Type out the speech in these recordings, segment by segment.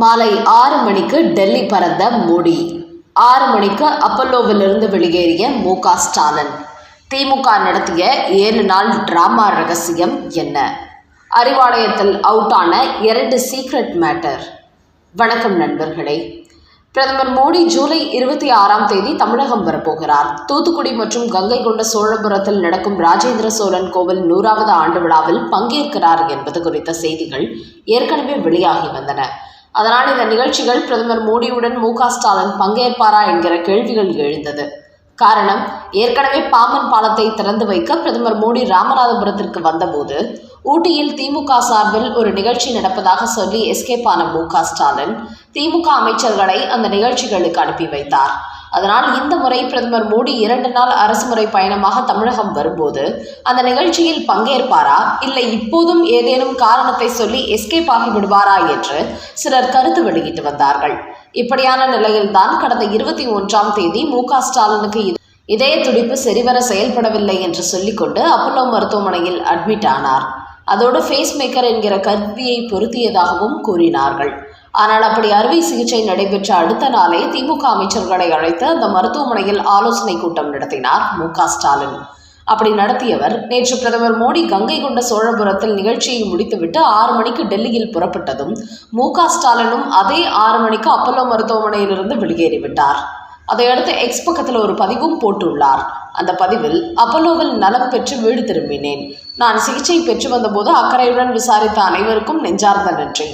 மாலை ஆறு மணிக்கு டெல்லி பறந்த மோடி. ஆறு மணிக்கு அப்பல்லோவிலிருந்து வெளியேறிய மு க ஸ்டாலின். திமுக நடத்திய ஏழு நாள் டிராமா ரகசியம் என்ன? அறிவாலயத்தில் அவுட்டான இரண்டு சீக்ரெட் மேட்டர் வணக்கம் நண்பர்களே. பிரதமர் மோடி ஜூலை இருபத்தி ஆறாம் தேதி தமிழகம் வரப்போகிறார். தூத்துக்குடி மற்றும் கங்கை கொண்ட சோழபுரத்தில் நடக்கும் ராஜேந்திர சோழன் கோவில் நூறாவது ஆண்டு விழாவில் பங்கேற்கிறார் என்பது குறித்த செய்திகள் ஏற்கனவே வெளியாகி வந்தன. அதனால் இந்த நிகழ்ச்சிகள் பிரதமர் மோடியுடன் மு ஸ்டாலின் பங்கேற்பாரா என்கிற கேள்விகள் எழுந்தது. காரணம் ஏற்கனவே பாம்பன் பாலத்தை திறந்து வைக்க பிரதமர் மோடி ராமநாதபுரத்திற்கு வந்தபோது ஊட்டியில் திமுக சார்பில் ஒரு நிகழ்ச்சி நடப்பதாக சொல்லி எஸ்கேப் ஆன மு ஸ்டாலின் திமுக அமைச்சர்களை அந்த நிகழ்ச்சிகளுக்கு அனுப்பி வைத்தார். அதனால் இந்த முறை பிரதமர் மோடி இரண்டு நாள் அரசு முறை பயணமாக தமிழகம் வரும்போது அந்த நிகழ்ச்சியில் பங்கேற்பாரா? இல்லை இப்போதும் ஏதேனும் காரணத்தை சொல்லி எஸ்கேப் ஆகி விடுவாரா என்று சிலர் கருத்து வெளியிட்டு வந்தார்கள். இப்படியான நிலையில்தான் கடந்த இருபத்தி ஒன்றாம் தேதி மு க ஸ்டாலினுக்கு இதய துடிப்பு சரிவர செயல்படவில்லை என்று சொல்லிக்கொண்டு அப்பல்லோ மருத்துவமனையில் அட்மிட் ஆனார். அதோடு ஃபேஸ் மேக்கர் என்கிற கருவியை பொருத்தியதாகவும் கூறினார்கள். ஆனால் அப்படி அறுவை சிகிச்சை நடைபெற்ற அடுத்த நாளே திமுக அமைச்சர்களை அழைத்து அந்த மருத்துவமனையில் ஆலோசனை கூட்டம் நடத்தினார் மு ஸ்டாலின். அப்படி நடத்தியவர் நேற்று பிரதமர் மோடி கங்கை கொண்ட சோழபுரத்தில் நிகழ்ச்சியை முடித்துவிட்டு ஆறு மணிக்கு டெல்லியில் புறப்பட்டதும் மு ஸ்டாலினும் அதே ஆறு மணிக்கு அப்பல்லோ மருத்துவமனையிலிருந்து வெளியேறிவிட்டார். அதையடுத்து எக்ஸ் பக்கத்தில் ஒரு பதிவும் போட்டுள்ளார். அந்த பதிவில் அப்பல்லோவில் நலம் பெற்று வீடு திரும்பினேன். நான் சிகிச்சை பெற்று வந்தபோது அக்கறையுடன் விசாரித்த அனைவருக்கும் நெஞ்சார்ந்த நன்றி.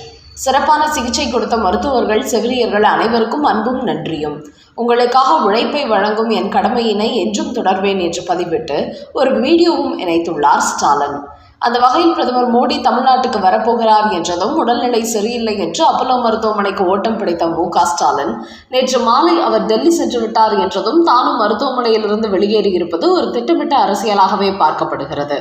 சிறப்பான சிகிச்சை கொடுத்த மருத்துவர்கள் செவிலியர்கள் அனைவருக்கும் அன்பும் நன்றியும். உங்களுக்காக உழைப்பை வழங்கும் என் கடமையினை என்றும் தொடர்வேன் என்று பதிவிட்டு ஒரு வீடியோவும் இணைத்துள்ளார் ஸ்டாலின். அந்த வகையில் பிரதமர் மோடி தமிழ்நாட்டுக்கு வரப்போகிறார் என்றதும் உடல்நிலை சரியில்லை என்று அப்பல்லோ மருத்துவமனைக்கு ஓட்டம் பிடித்த மு. க. ஸ்டாலின் நேற்று மாலை அவர் டெல்லி சென்று விட்டார் என்றதும் தானும் மருத்துவமனையிலிருந்து வெளியேறியிருப்பது ஒரு திட்டமிட்ட அரசியலாகவே பார்க்கப்படுகிறது.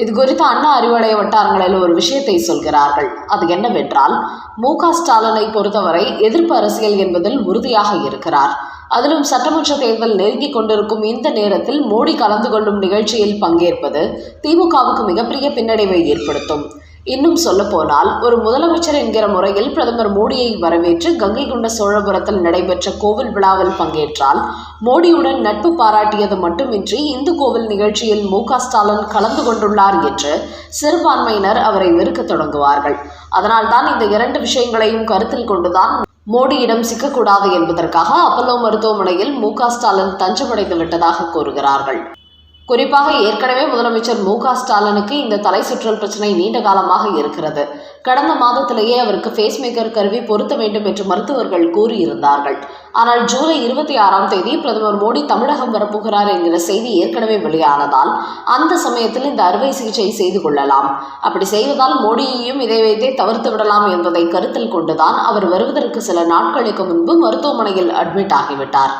இது குறித்து அண்ணா அறிவாலய வட்டாரங்களில் ஒரு விஷயத்தை சொல்கிறார்கள். அது என்னவென்றால் மு க ஸ்டாலினை பொறுத்தவரை எதிர்ப்பு அரசியல் என்பதில் உறுதியாக இருக்கிறார். அதிலும் சட்டமன்ற தேர்தல் நெருங்கிக் கொண்டிருக்கும் இந்த நேரத்தில் மோடி கலந்து கொள்ளும் நிகழ்ச்சியில் பங்கேற்பது திமுகவுக்கு மிகப்பெரிய பின்னடைவை ஏற்படுத்தும். இன்னும் சொல்லப்போனால் ஒரு முதலமைச்சர் என்கிற முறையில் பிரதமர் மோடியை வரவேற்று கங்கை கொண்ட சோழபுரத்தில் நடைபெற்ற கோவில் விழாவில் பங்கேற்றால் மோடியுடன் நட்பு பாராட்டியது மட்டுமின்றி இந்து கோவில் நிகழ்ச்சியில் மு ஸ்டாலின் கலந்து கொண்டுள்ளார் என்று சிறுபான்மையினர் அவரை வெறுக்கத் தொடங்குவார்கள். அதனால்தான் இந்த இரண்டு விஷயங்களையும் கருத்தில் கொண்டுதான் மோடியிடம் சிக்கக்கூடாது என்பதற்காக அப்பல்லோ மருத்துவமனையில் மு ஸ்டாலின் தஞ்சமடைந்து விட்டதாக கூறுகிறார்கள். குறிப்பாக ஏற்கனவே முதலமைச்சர் மு க ஸ்டாலினுக்கு இந்த தலை சுற்றல் பிரச்சனை நீண்ட காலமாக இருக்கிறது. கடந்த மாதத்திலேயே அவருக்கு பேஸ்மேக்கர் கருவி பொருத்த வேண்டும் என்று மருத்துவர்கள் கூறியிருந்தார்கள். ஆனால் ஜூலை இருபத்தி ஆறாம் தேதி பிரதமர் மோடி தமிழகம் வரப்போகிறார் என்கிற செய்தி ஏற்கனவே வெளியானதால் அந்த சமயத்தில் இந்த அறுவை சிகிச்சை செய்து கொள்ளலாம். அப்படி செய்வதால் மோடியையும் இதை வைத்தே தவிர்த்து விடலாம் என்பதை கருத்தில் கொண்டுதான் அவர் வருவதற்கு சில நாட்களுக்கு முன்பு மருத்துவமனையில் அட்மிட் ஆகிவிட்டார்.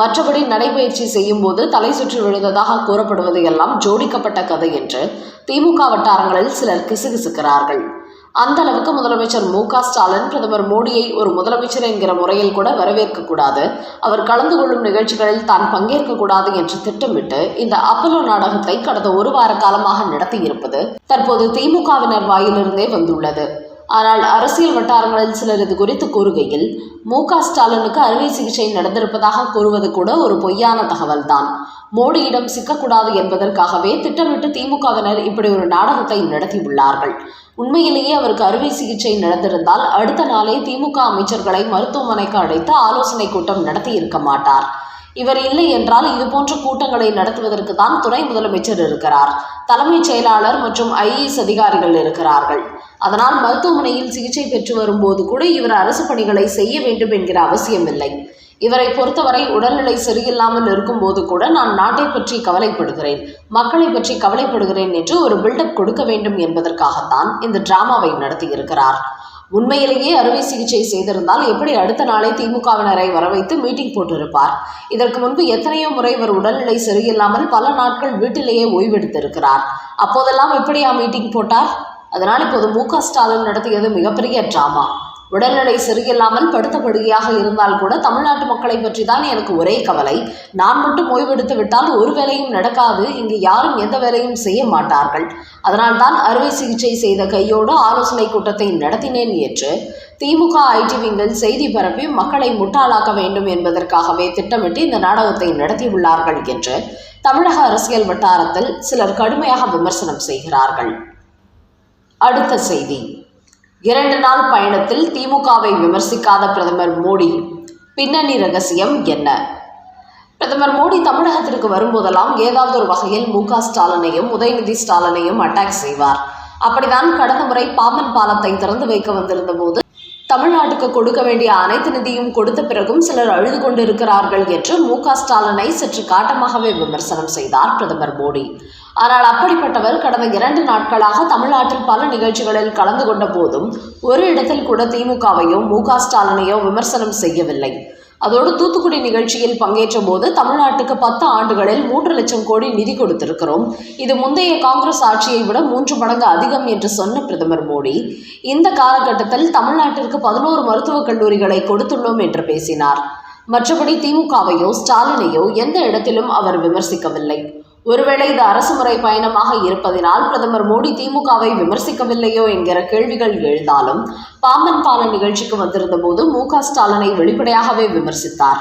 மற்றபடி நடைபயிற்சி செய்யும் போது தலை சுற்றி விழுந்ததாக கூறப்படுவது எல்லாம் ஜோடிக்கப்பட்ட கதை என்று திமுக வட்டாரங்களில் சிலர் கிசுகிசுக்கிறார்கள். அந்த அளவுக்கு முதலமைச்சர் மு க ஸ்டாலின் பிரதமர் மோடியை ஒரு முதலமைச்சர் என்கிற முறையில் கூட வரவேற்கக்கூடாது. அவர் கலந்து கொள்ளும் நிகழ்ச்சிகளில் தான் பங்கேற்கக்கூடாது என்று திட்டமிட்டு இந்த அப்பலோ நாடகத்தை கடந்த ஒரு வார காலமாக நடத்தியிருப்பது தற்போது திமுகவினர் வாயிலிருந்தே வந்துள்ளது. ஆனால் அரசியல் வட்டாரங்களில் சிலர் இது குறித்து கூறுகையில் மு க ஸ்டாலினுக்கு அறுவை சிகிச்சை நடந்திருப்பதாக கூறுவது கூட ஒரு பொய்யான தகவல்தான். மோடியிடம் சிக்கக்கூடாது என்பதற்காகவே திட்டமிட்டு திமுகவினர் இப்படி ஒரு நாடகத்தை நடத்தியுள்ளார்கள். உண்மையிலேயே அவருக்கு அறுவை சிகிச்சை நடந்திருந்தால் அடுத்த நாளே திமுக அமைச்சர்களை மருத்துவமனைக்கு அழைத்து ஆலோசனை கூட்டம் நடத்தி இருக்க மாட்டார். இவர் இல்லை என்றால் இதுபோன்ற கூட்டங்களை நடத்துவதற்கு தான் துணை முதலமைச்சர் இருக்கிறார். தலைமைச் செயலாளர் மற்றும் ஐஏஎஸ் அதிகாரிகள் இருக்கிறார்கள். அதனால் மருத்துவமனையில் சிகிச்சை பெற்று வரும்போது கூட இவர் அரசு பணிகளை செய்ய வேண்டும் என்கிற அவசியமில்லை. இவரை பொறுத்தவரை உடல்நிலை சரியில்லாமல் இருக்கும்போது கூட நான் நாட்டை பற்றி கவலைப்படுகிறேன் மக்களை பற்றி கவலைப்படுகிறேன் என்று ஒரு பில்டப் கொடுக்க வேண்டும் என்பதற்காகத்தான் இந்த டிராமாவை நடத்தியிருக்கிறார். உண்மையிலேயே அறுவை சிகிச்சை செய்திருந்தால் எப்படி அடுத்த நாளை திமுகவினரை வரவைத்து மீட்டிங் போட்டிருப்பார்? இதற்கு முன்பு எத்தனையோ முறை இவர் உடல்நிலை சரியில்லாமல் பல நாட்கள் வீட்டிலேயே ஓய்வெடுத்திருக்கிறார். அப்போதெல்லாம் எப்படியா மீட்டிங் போட்டார்? அதனால் இப்போது மு க ஸ்டாலின் நடத்தியது மிகப்பெரிய ட்ராமா உடல்நிலை சரியில்லாமல் படுத்தப்படுகையாக இருந்தால் கூட தமிழ்நாட்டு மக்களை பற்றி தான் எனக்கு ஒரே கவலை. நான் மட்டும் ஓய்வெடுத்து விட்டால் ஒரு வேலையும் நடக்காது இங்கு யாரும் எந்த வேலையும் செய்ய மாட்டார்கள். அதனால்தான் அறுவை சிகிச்சை செய்த கையோடு ஆலோசனை கூட்டத்தை நடத்தினேன் என்று திமுக ஐடி விங்கில் செய்தி பரப்பி மக்களை முட்டாளாக்க வேண்டும் என்பதற்காகவே திட்டமிட்டு இந்த நாடகத்தை நடத்தியுள்ளார்கள் என்று தமிழக அரசியல் வட்டாரத்தில் சிலர் கடுமையாக விமர்சனம் செய்கிறார்கள். அடுத்த செய்தி. இரண்டு நாள் பயணத்தில் திமுகவை விமர்சிக்காத பிரதமர் மோடி பின்னணி ரகசியம் என்ன? பிரதமர் மோடி தமிழகத்திற்கு வரும்போதெல்லாம் ஏதாவது ஒரு வகையில் மு க ஸ்டாலினையும் உதயநிதி ஸ்டாலினையும் அட்டாக் செய்வார். அப்படிதான் கடந்த முறை பாம்பன் பாலத்தை திறந்து வைக்க வந்திருந்த போது தமிழ்நாட்டுக்கு கொடுக்க வேண்டிய அனைத்து நிதியும் கொடுத்த பிறகும் சிலர் அழுது கொண்டிருக்கிறார்கள் என்று மு க ஸ்டாலினை சற்று காட்டமாகவே விமர்சனம் செய்தார் பிரதமர் மோடி. ஆனால் அப்படிப்பட்டவர் கடந்த இரண்டு நாட்களாக தமிழ்நாட்டில் பல நிகழ்ச்சிகளில் கலந்து கொண்ட போதும் ஒரு இடத்தில் கூட திமுகவையோ மு க ஸ்டாலினையோ விமர்சனம் செய்யவில்லை. அதோடு தூத்துக்குடி நிகழ்ச்சியில் பங்கேற்ற போது தமிழ்நாட்டுக்கு பத்து ஆண்டுகளில் மூன்று லட்சம் கோடி நிதி கொடுத்திருக்கிறோம். இது முந்தைய காங்கிரஸ் ஆட்சியை விட மூன்று மடங்கு அதிகம் என்று சொன்ன பிரதமர் மோடி. இந்த காலகட்டத்தில் தமிழ்நாட்டிற்கு பதினோரு மருத்துவக் கல்லூரிகளை கொடுத்துள்ளோம் என்று பேசினார். மற்றபடி திமுகவையோ ஸ்டாலினையோ எந்த இடத்திலும் அவர் விமர்சிக்கவில்லை. ஒருவேளை இது அரசு முறை பயணமாக இருப்பதினால் பிரதமர் மோடி திமுகவை விமர்சிக்கவில்லையோ என்கிற கேள்விகள் எழுந்தாலும் பாம்பன் பாலன் நிகழ்ச்சிக்கு வந்திருந்த போது மு க ஸ்டாலினை வெளிப்படையாகவே விமர்சித்தார்.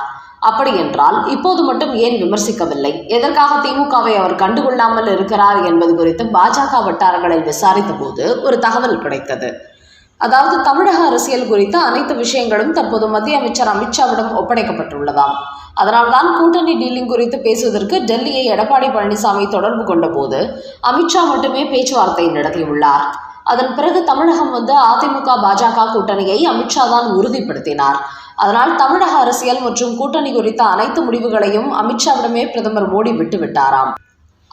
அப்படி என்றால் இப்போது மட்டும் ஏன் விமர்சிக்கவில்லை? எதற்காக திமுகவை அவர் கண்டுகொள்ளாமல் இருக்கிறார் என்பது குறித்து பாஜக வட்டாரங்களை விசாரித்த போது ஒரு தகவல் கிடைத்தது. அதாவது தமிழக அரசியல் குறித்த அனைத்து விஷயங்களும் தற்போது மத்திய அமைச்சர் அமித்ஷாவிடம் ஒப்படைக்கப்பட்டுள்ளதாம். அதனால்தான் கூட்டணி டீலிங் குறித்து பேசுவதற்கு டெல்லியை எடப்பாடி பழனிசாமி தொடர்பு கொண்டபோது அமித்ஷா மட்டுமே பேச்சுவார்த்தை நடத்தியுள்ளார். அதன் பிறகு தமிழகம் வந்து அதிமுக பாஜக கூட்டணியை அமித்ஷா தான் உறுதிப்படுத்தினார். அதனால் தமிழக அரசியல் மற்றும் கூட்டணி குறித்த அனைத்து முடிவுகளையும் அமித்ஷாவிடமே பிரதமர் மோடி விட்டுவிட்டாராம்.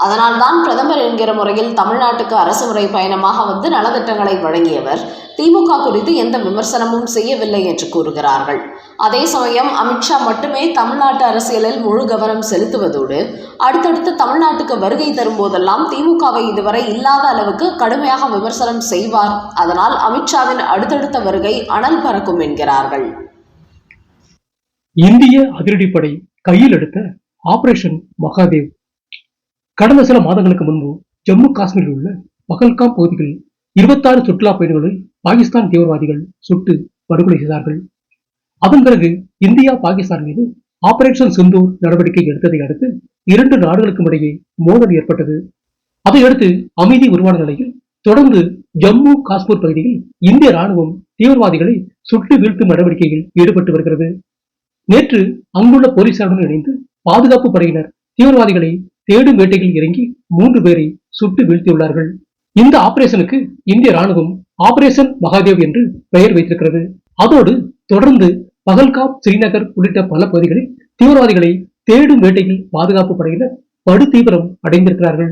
அதனால்தான் பிரதமர் என்கிற முறையில் தமிழ்நாட்டுக்கு அரசு முறை பயணமாக வந்து நலத்திட்டங்களை வழங்கியவர். திமுக குறித்து எந்த விமர்சனமும் செய்யவில்லை என்று கூறுகிறார்கள். அதே சமயம் அமித்ஷா மட்டுமே தமிழ்நாட்டு அரசியலில் முழு கவனம் செலுத்துவதோடு அடுத்தடுத்து தமிழ்நாட்டுக்கு வருகை தரும்போதெல்லாம் திமுகவை இதுவரை இல்லாத அளவுக்கு கடுமையாக விமர்சனம் செய்வார். அதனால் அமித்ஷாவின் அடுத்தடுத்த வருகை அனல் பறக்கும் என்கிறார்கள். இந்திய அதிரடிப்படை கையில் எடுத்த ஆபரேஷன் மகாதேவ். கடந்த சில மாதங்களுக்கு முன்பு ஜம்மு காஷ்மீரில் உள்ள பகல்காம் பகுதியில் இருபத்தாறு சுற்றுலா பயணிகளை பாகிஸ்தான் தீவிரவாதிகள் சுட்டு படுகொலை செய்தார்கள். அதன் பிறகு இந்தியா பாகிஸ்தான் மீது ஆபரேஷன் சிந்தூர் நடவடிக்கை எடுத்ததை அடுத்து இரண்டு நாடுகளுக்கும் இடையே மோதல் ஏற்பட்டது. அதையடுத்து அமைதி உருவான நிலையில் தொடர்ந்து ஜம்மு காஷ்மீர் பகுதியில் இந்திய ராணுவம் தீவிரவாதிகளை சுட்டு வீழ்த்தும் நடவடிக்கையில் ஈடுபட்டு வருகிறது. நேற்று அங்குள்ள போலீசாருடன் இணைந்து பாதுகாப்பு படையினர் தீவிரவாதிகளை தேடும் வேட்டையில் இறங்கி மூன்று பேரை சுட்டு வீழ்த்தியுள்ளார்கள். இந்த ஆபரேஷனுக்கு இந்திய ராணுவம் ஆபரேஷன் மகாதேவ் என்று பெயர் வைத்திருக்கிறது. அதோடு தொடர்ந்து பகல்காம் ஸ்ரீநகர் உள்ளிட்ட பல பகுதிகளில் தீவிரவாதிகளை தேடும் வேட்டையில் பாதுகாப்பு படையினர் படு தீவிரம் அடைந்திருக்கிறார்கள்.